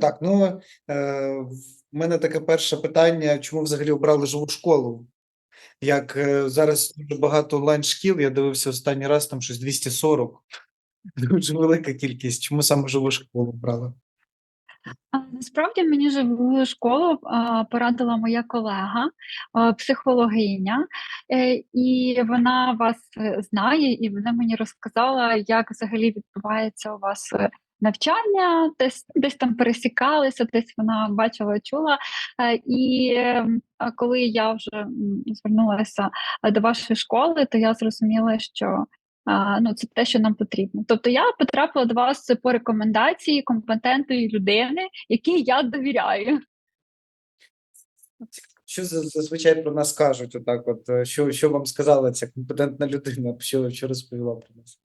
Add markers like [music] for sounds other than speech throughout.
Так, ну е, в мене таке перше питання: чому взагалі обрали живу школу? Як е, зараз дуже багато онлайн-шкіл, я дивився останній раз, там щось 240. [laughs] Дуже велика кількість. Чому саме живу школу обрали? Насправді мені живу школу порадила моя колега, психологиня, е, і вона вас е, знає, і вона мені розказала, як взагалі відбувається у вас е, навчання, десь десь там пересікалися, десь вона бачила, чула. Е, І ем, коли я вже звернулася е, до вашої школи, то я зрозуміла, що ну, це те, що нам потрібно. Тобто я потрапила до вас по рекомендації компетентної людини, якій я довіряю. Що за- зазвичай про нас кажуть? Отак, от е, що, що вам сказала ця компетентна людина? Що, що розповіла про нас?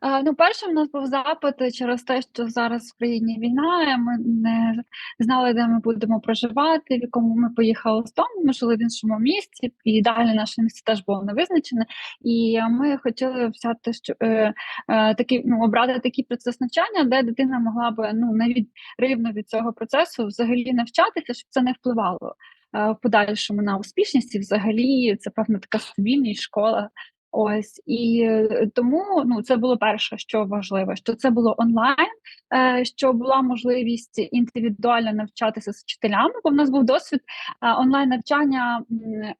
А, ну, першим у нас був запит через те, що зараз в країні війна. Ми не знали, де ми будемо проживати, в якому ми поїхали з дому. Ми жили в іншому місті, і далі наше місце теж було не визначене. І ми хотіли взяти що е, е, такий, ну, обрати такий процес навчання, де дитина могла би ну не від рівно від цього процесу взагалі навчатися, щоб це не впливало. е, В подальшому на успішність і взагалі це певна така стабільність школа, Ось і е, тому ну це було перше, що важливо, що це було онлайн, е, що була можливість індивідуально навчатися з вчителями, бо в нас був досвід е, онлайн навчання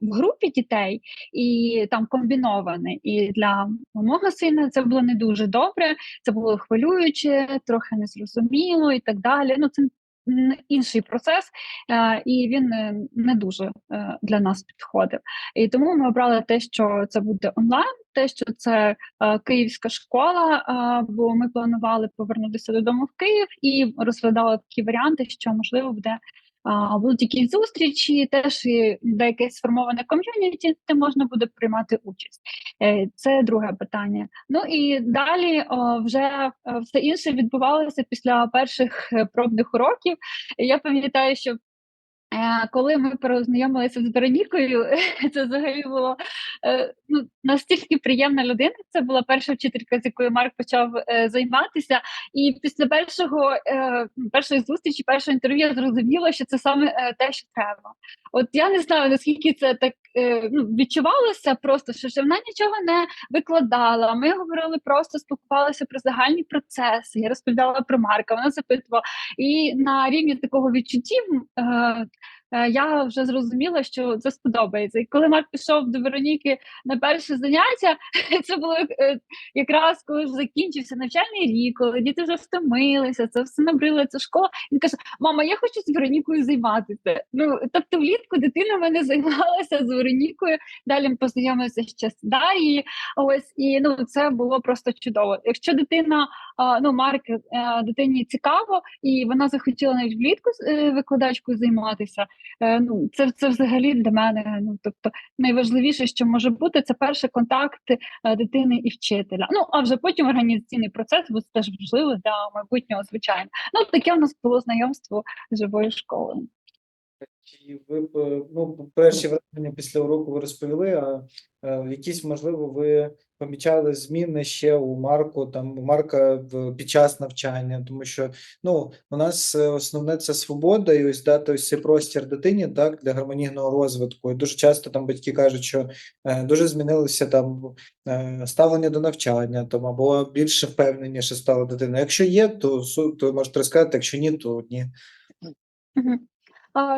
в групі дітей і там комбінований. І для мого сина це було не дуже добре. Це було хвилююче, трохи незрозуміло і так далі. Ну це інший процес, е, і він не дуже е, для нас підходив. І тому ми обрали те, що це буде онлайн, те, що це е, київська школа. бо ми планували повернутися додому в Київ і розглядали такі варіанти, що можливо буде. Будуть якісь зустрічі, теж і деяке сформоване ком'юніті, де можна буде приймати участь. Е, Це друге питання. Ну і далі вже е, все інше відбувалося після перших е, пробних уроків. Я пам'ятаю, що коли ми познайомилися з Веронікою, [laughs] це взагалі було е, ну, настільки приємна людина. Це була перша вчителька, з якою Марк почав е, займатися. І після першого е, першої зустрічі, першого інтерв'ю я зрозуміла, що це саме е, те, що треба. От я не знаю, наскільки це так е, ну, відчувалося, просто що, вона нічого не викладала. Ми говорили просто спілкувалися про загальні процеси. Я розповідала про Марка, вона запитувала. І на рівні такого відчуттів. Е, я вже зрозуміла, що це сподобається. І коли Марк пішов до Вероніки на перше заняття, [laughs] це було е, якраз коли вже закінчився навчальний рік, коли діти вже втомилися, це все набрила ця школа. Він каже: Мама, я хочу з Веронікою займатися. Ну тобто, влітку дитина в мене займалася з Веронікою. Далі ми познайомилися ще з Дарією. Ось і ну це було просто чудово. Якщо дитина, ну Марк е, дитині цікаво, і вона захотіла навіть влітку викладачкою займатися. Е, Ну це це взагалі для мене. Ну тобто найважливіше, що може бути, це перший контакт е, дитини і вчителя. Ну а вже потім організаційний процес, бо це теж важливо для майбутнього, звичайно. Ну таке у нас було знайомство з живою школою. Чи ви ну, перші враження після уроку ви розповіли, а е, якісь, можливо, ви помічали зміни ще у Марку, там у Марка під час навчання, тому що ну, у нас е, основне це свобода, і ось дати ось цей простір дитині так для гармонійного розвитку. І дуже часто там батьки кажуть, що е, дуже змінилося там е, ставлення до навчання, там або більше впевненіше стала дитина. Якщо є, то то можете розказати, якщо ні, то ні.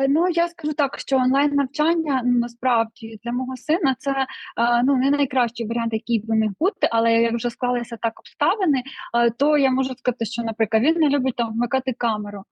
Ну, я скажу так, що онлайн навчання ну, насправді для мого сина це ну не найкращий варіант, який би міг бути, але як вже склалися так обставини, то я можу сказати, що, наприклад, він не любить там вмикати камеру.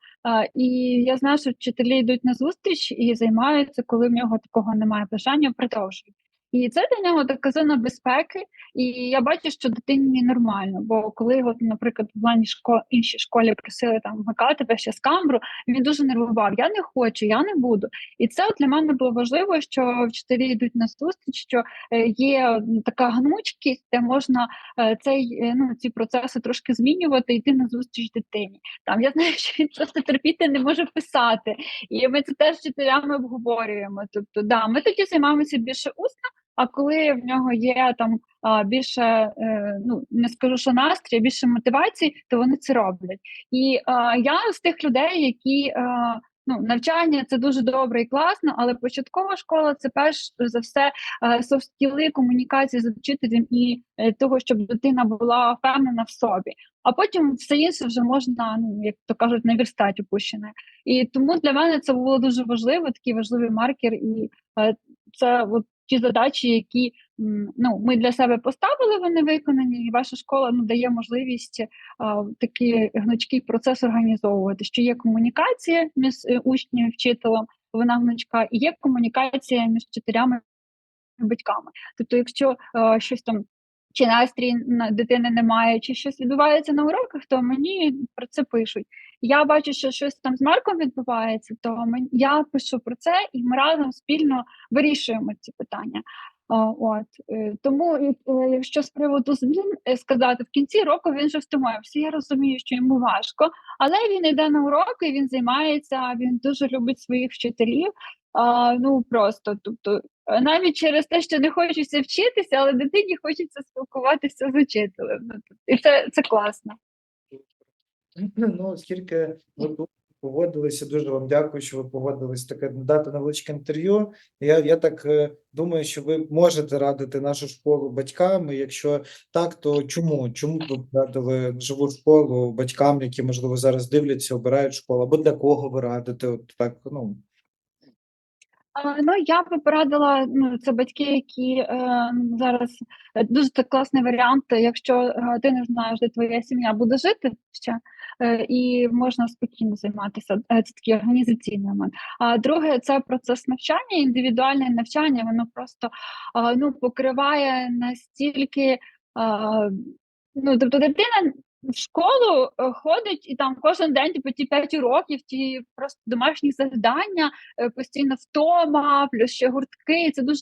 І я знаю, що вчителі йдуть на зустріч і займаються, коли в нього такого немає бажання, продовжують. І це для нього така зона безпеки, і я бачу, що дитині нормально. Бо коли, от, наприклад, в плані шко... іншій школі просили там тебе ще з камеру, він дуже нервував. Я не хочу, я не буду. І це от для мене було важливо, що вчителі йдуть на зустріч, що е, є така гнучкість, де можна е, цей е, ну ці процеси трошки змінювати, йти на зустріч дитині. Там я знаю, [laughs] що він просто терпіти не може писати, і ми це теж вчителями обговорюємо. Тобто, да, ми тоді займаємося більше усно. А коли в нього є там більше, е, ну не скажу, що настрій, більше мотивації, то вони це роблять. І я з тих людей, які ну навчання це дуже добре і класно, але початкова школа це перш за все софт-скіли, комунікації з вчителем і е, того, щоб дитина була впевнена в собі. А потім все інше вже можна, ну як то кажуть, на опущене. І тому для мене це було дуже важливо, такий важливий маркер, і е, це от ті задачі, які ну ми для себе поставили, вони виконані, і ваша школа ну дає можливість а, такий гнучкий процес організовувати. Що є комунікація між е, учнем і вчителем, вона гнучка, і є комунікація між вчителями батьками. Тобто, якщо е, щось там. Чи настрій на дитини немає, чи щось відбувається на уроках, то мені про це пишуть. Я бачу, що щось там з Марком відбувається, то я пишу про це, і ми разом спільно вирішуємо ці питання. От е, тому, е, якщо з приводу змін е, сказати, в кінці року він вже втомився. Я розумію, що йому важко, але він йде на уроки, він займається, він дуже любить своїх вчителів. А, ну просто, тобто, навіть через те, що не хочеться вчитися, але дитині хочеться спілкуватися з учителем. Ну, тобто, і це, це класно. [laughs] Ну, оскільки ви погодилися, дуже вам дякую, що ви погодились таке надати невеличке інтерв'ю. Я, я так е, думаю, що ви можете радити нашу школу батькам. і Якщо так, то чому? Чому ви радили живу школу батькам, які можливо зараз дивляться, обирають школу, або для кого ви радите? От так, ну Ну, я би порадила, ну, це батьки, які е, зараз е, дуже так класний варіант, якщо е, ти не знаєш, де твоя сім'я буде жити ще, е, і можна спокійно займатися. Е, Це такий організаційний момент. А друге, це процес навчання, індивідуальне навчання, воно просто е, ну, покриває настільки. е, Ну, тобто дитина в школу е, ходить і там кожен день, типу, ті 5 уроків, ті просто домашні завдання, е, постійно втома, плюс ще гуртки. Це дуже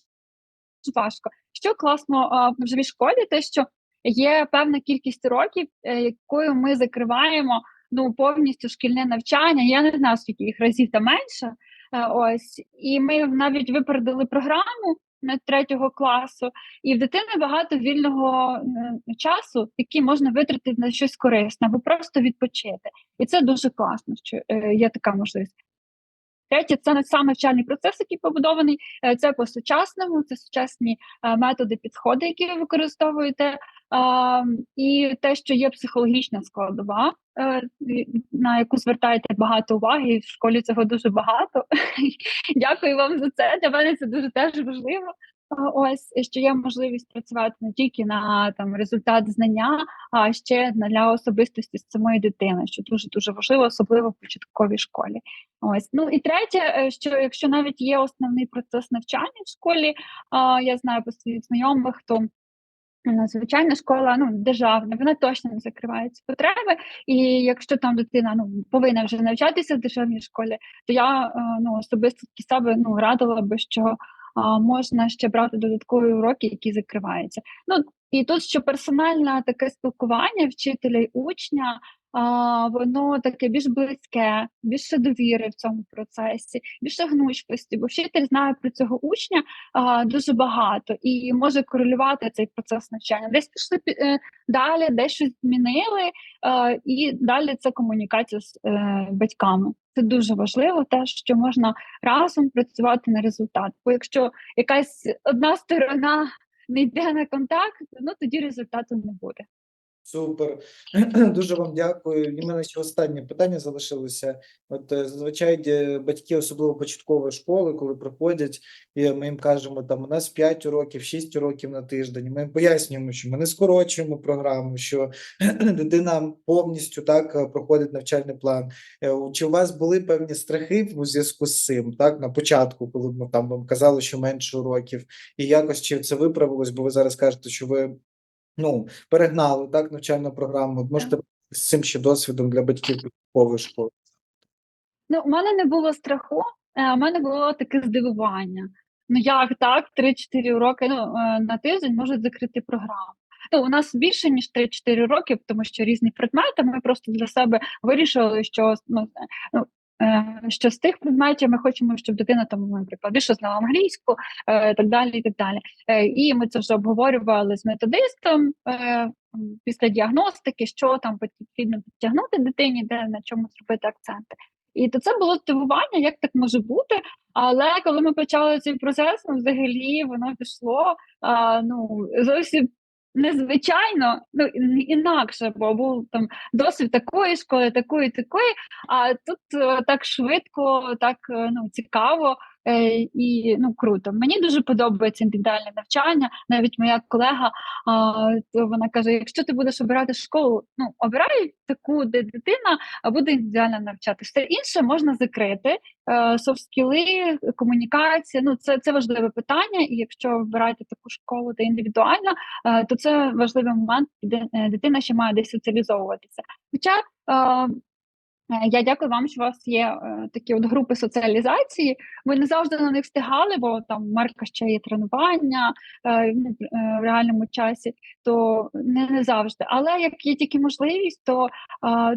важко. Що класно в живій школі, те, що є певна кількість років, е, якою ми закриваємо ну повністю шкільне навчання. Я не знаю, скільки їх разів та менше. Ось і ми навіть випередили програму третього класу, і в дитини багато вільного е, часу, який можна витратити на щось корисне, або просто відпочити. І це дуже класно, що е, є така можливість. Третє, це не сам навчальний процес, який побудований. е, Це по сучасному, це сучасні методи, підходи, які ви використовуєте, і те, що є психологічна складова, е, на яку звертаєте багато уваги, і в школі цього дуже багато. [laughs] Дякую вам за це. Для мене це дуже теж важливо. Ось що є можливість працювати не тільки на там результат знання, а ще для особистості самої дитини, що дуже дуже важливо, особливо в початковій школі. Ось ну і третє, е, що якщо навіть є основний процес навчання в школі, а я знаю по своїх знайомих, то е, звичайна школа, ну державна, вона точно не закриває ці потреби. І якщо там дитина ну повинна вже навчатися в державній школі, то я е, ну особисто таки себе ну радила би, що а, можна ще брати додаткові уроки, які закриваються. Ну і тут що персональне таке спілкування вчителя й учня. Воно таке більш близьке, більше довіри в цьому процесі, більше гнучкості, бо вчитель знає про цього учня дуже багато і може корелювати цей процес навчання. Десь пішли пі- е, далі, десь щось змінили, і далі це комунікація з е, батьками. Це дуже важливо, те, що можна разом працювати на результат. Бо якщо якась одна сторона не йде на контакт, ну тоді результату не буде. Супер, [clears throat] дуже вам дякую. І мене ще останнє питання залишилося. От е, зазвичай батьки, особливо початкової школи, коли приходять, і ми їм кажемо, там у нас 5 уроків, 6 уроків на тиждень. Ми їм пояснюємо, що ми не скорочуємо програму, що [clears throat] дитина повністю так е, проходить навчальний план. Е, Чи у вас були певні страхи у зв'язку з цим, так на початку, коли ми там вам казали, що менше уроків, і якось чи це виправилось, бо ви зараз кажете, що ви ну, перегнали так навчальну програму. Можете з цим ще досвідом для батьків початкової школи. Ну, у мене не було страху, е, у мене було таке здивування. Ну як так, 3-4 уроки ну, е, на тиждень можуть закрити програму. Ну, у нас більше ніж 3-4 роки, тому що різні предмети. Ми просто для себе вирішили, що ну, ну е, що з тих предметів ми хочемо, щоб дитина там, наприклад, більше знала англійську, е, так далі, і так далі. Е, І ми це вже обговорювали з методистом е, після діагностики, що там потрібно підтягнути дитині, де на чому зробити акценти. І то це було здивування, як так може бути. Але коли ми почали цей процес, ну взагалі воно пішло а, ну зовсім незвичайно, ну інакше, бо був там досвід такої школи, такої, такої. А тут е, так швидко, так е, ну цікаво і ну круто. Мені дуже подобається індивідуальне навчання. Навіть моя колега, вона каже: якщо ти будеш обирати школу, ну обирай таку, де дитина буде індивідуально навчатися. Все інше можна закрити. Софт-скіли, комунікація. Ну це, це важливе питання. І якщо вибираєте таку школу, де індивідуальна, е, то це важливий момент, де е, дитина ще має десь соціалізовуватися. Хоча е, Е, Я дякую вам, що у вас є е, такі от групи соціалізації. Ви не завжди на них встигали, бо там Марка ще є тренування е, ну, е, в реальному часі, то не, не завжди. Але як є тільки можливість, то е,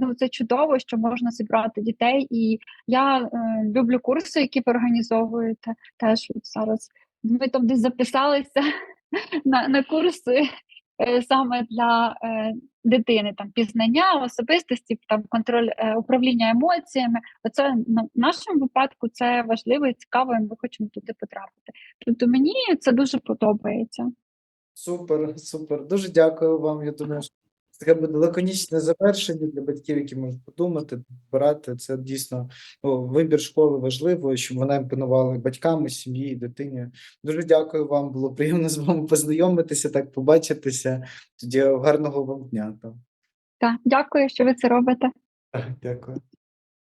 ну, це чудово, що можна зібрати дітей. І я е, люблю курси, які ви організовуєте. Теж от зараз ми там десь записалися [laughs] на, на курси е, саме для е, дитини, там пізнання особистості, там контроль е, управління емоціями. Оце на в нашому випадку це важливо і цікаво, і ми хочемо туди потрапити. Тобто мені це дуже подобається. Супер, супер. Дуже дякую вам. Я думаю, що таке буде лаконічне завершення для батьків, які можуть подумати, брати. Це дійсно ну, вибір школи важливо, щоб вона імпонувала батькам, сім'ї, дитині. Дуже дякую вам. Було приємно з вами познайомитися, так побачитися. Тоді гарного вам дня. Так, дякую, що ви це робите. Дякую.